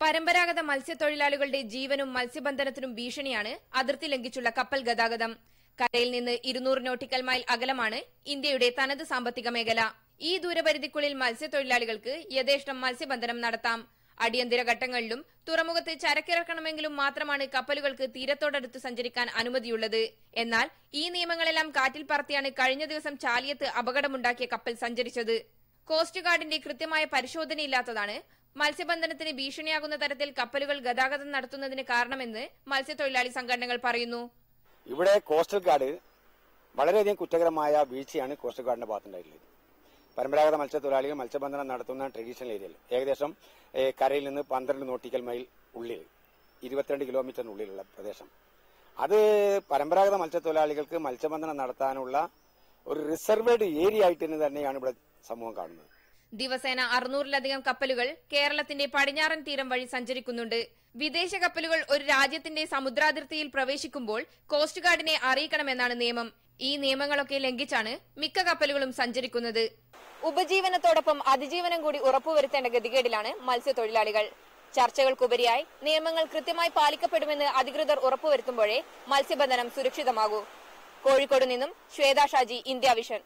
പരമ്പരാഗത മത്സ്യത്തൊഴിലാളികളുടെ ജീവനും മത്സ്യബന്ധനത്തിനും ഭീഷണിയാണ് അതിർത്തി ലംഘിച്ചുള്ള കപ്പൽ ഗതാഗതം. കരയിൽ നിന്ന് ഇരുന്നൂറ് നോട്ടിക്കൽ മൈൽ അകലമാണ് ഇന്ത്യയുടെ തനത് സാമ്പത്തിക മേഖല. ഈ ദൂരപരിധിക്കുള്ളിൽ മത്സ്യത്തൊഴിലാളികൾക്ക് യഥേഷ്ടം മത്സ്യബന്ധനം നടത്താം. അടിയന്തര ഘട്ടങ്ങളിലും തുറമുഖത്ത് ചരക്കിറക്കണമെങ്കിലും മാത്രമാണ് കപ്പലുകൾക്ക് തീരത്തോടടുത്ത് സഞ്ചരിക്കാൻ അനുമതിയുള്ളത്. എന്നാൽ ഈ നിയമങ്ങളെല്ലാം കാറ്റിൽ പറത്തിയാണ് കഴിഞ്ഞ ദിവസം ചാലിയത്ത് അപകടമുണ്ടാക്കിയ കപ്പൽ സഞ്ചരിച്ചത്. കോസ്റ്റ് ഗാർഡിന്റെ കൃത്യമായ പരിശോധനയില്ലാത്തതാണ് മത്സ്യബന്ധനത്തിന് ഭീഷണിയാകുന്ന തരത്തിൽ കപ്പലുകൾ ഗതാഗതം നടത്തുന്നതിന് കാരണമെന്ന് മത്സ്യത്തൊഴിലാളി സംഘടനകൾ പറയുന്നു. ഇവിടെ കോസ്റ്റൽ ഗാർഡ് വളരെയധികം കുറ്റകരമായ വീഴ്ചയാണ് കോസ്റ്റൽ ഗാർഡിന്റെ ഭാഗത്തുണ്ടായിട്ടുള്ളത്. പരമ്പരാഗത മത്സ്യത്തൊഴിലാളികൾ മത്സ്യബന്ധനം നടത്തുന്ന ട്രഡീഷണൽ ഏരിയയിൽ ഏകദേശം കരയിൽ നിന്ന് പന്ത്രണ്ട് നോട്ടിക്കൽ മൈൽ ഉള്ളിൽ ഇരുപത്തിരണ്ട് കിലോമീറ്ററിനുള്ളിലുള്ള പ്രദേശം. അത് പരമ്പരാഗത മത്സ്യത്തൊഴിലാളികൾക്ക് മത്സ്യബന്ധനം നടത്താനുള്ള ഒരു റിസർവേഡ് ഏരിയ ആയിട്ട് തന്നെ തന്നെയാണ് ഇവിടെ സമൂഹം കാണുന്നത്. ദിവസേന അറുന്നൂറിലധികം കപ്പലുകൾ കേരളത്തിന്റെ പടിഞ്ഞാറൻ തീരം വഴി സഞ്ചരിക്കുന്നുണ്ട്. വിദേശ കപ്പലുകൾ ഒരു രാജ്യത്തിന്റെ സമുദ്രാതിർത്തിയിൽ പ്രവേശിക്കുമ്പോൾ കോസ്റ്റ് ഗാർഡിനെ അറിയിക്കണമെന്നാണ് നിയമം. ഈ നിയമങ്ങളൊക്കെ ലംഘിച്ചാണ് മിക്ക കപ്പലുകളും സഞ്ചരിക്കുന്നത്. ഉപജീവനത്തോടൊപ്പം അതിജീവനം കൂടി ഉറപ്പുവരുത്തേണ്ട ഗതികേടിലാണ് മത്സ്യത്തൊഴിലാളികൾ. ചർച്ചകൾക്കുപരിയായി നിയമങ്ങൾ കൃത്യമായി പാലിക്കപ്പെടുമെന്ന് അധികൃതർ ഉറപ്പുവരുത്തുമ്പോഴേ മത്സ്യബന്ധനം സുരക്ഷിതമാകൂ. കോഴിക്കോട് നിന്നും ശ്വേത ഷാജി ഇന്ത്യ വിഷൻ.